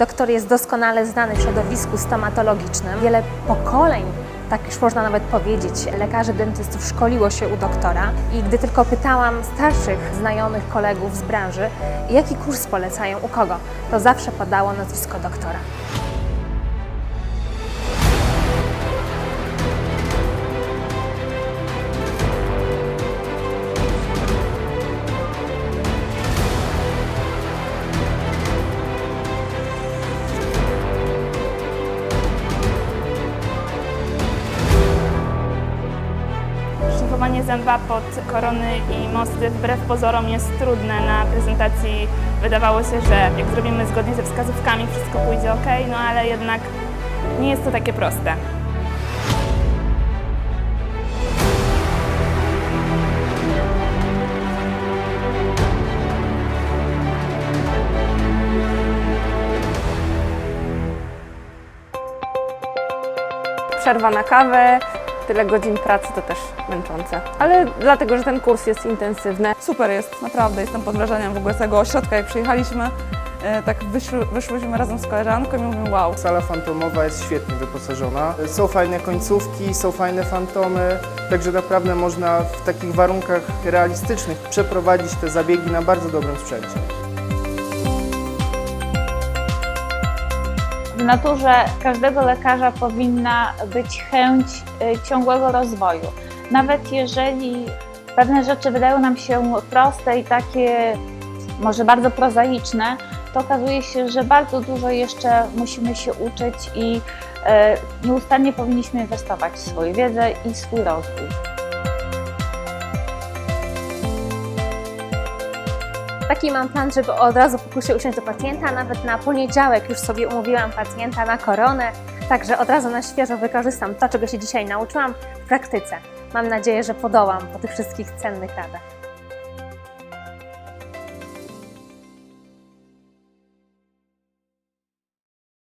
Doktor jest doskonale znany w środowisku stomatologicznym. Wiele pokoleń, tak już można nawet powiedzieć, lekarzy dentystów szkoliło się u doktora. I gdy tylko pytałam starszych znajomych, kolegów z branży, jaki kurs polecają u kogo, to zawsze padało nazwisko doktora. Szlifowanie zęba pod korony i mosty wbrew pozorom jest trudne. Na prezentacji wydawało się, że jak zrobimy zgodnie ze wskazówkami, wszystko pójdzie ok, no ale jednak nie jest to takie proste. przerwa na kawę, tyle godzin pracy to też męczące. Ale dlatego, że ten kurs jest intensywny. Super jest, naprawdę. Jestem pod wrażeniem w ogóle tego ośrodka. Jak przyjechaliśmy, e, tak wyszły, wyszłyśmy razem z koleżanką i mówimy wow. Sala fantomowa jest świetnie wyposażona. Są fajne końcówki, są fajne fantomy, także naprawdę można w takich warunkach realistycznych przeprowadzić te zabiegi na bardzo dobrym sprzęcie. Naturze każdego lekarza powinna być chęć y, ciągłego rozwoju. Nawet jeżeli pewne rzeczy wydają nam się proste i takie może bardzo prozaiczne, to okazuje się, że bardzo dużo jeszcze musimy się uczyć i y, nieustannie powinniśmy inwestować w swoją wiedzę i swój rozwój. Taki mam plan, żeby od razu po kursie usiąść do pacjenta. Nawet na poniedziałek już sobie umówiłam pacjenta na koronę, także od razu na świeżo wykorzystam to, czego się dzisiaj nauczyłam w praktyce. Mam nadzieję, że podołam po tych wszystkich cennych radach.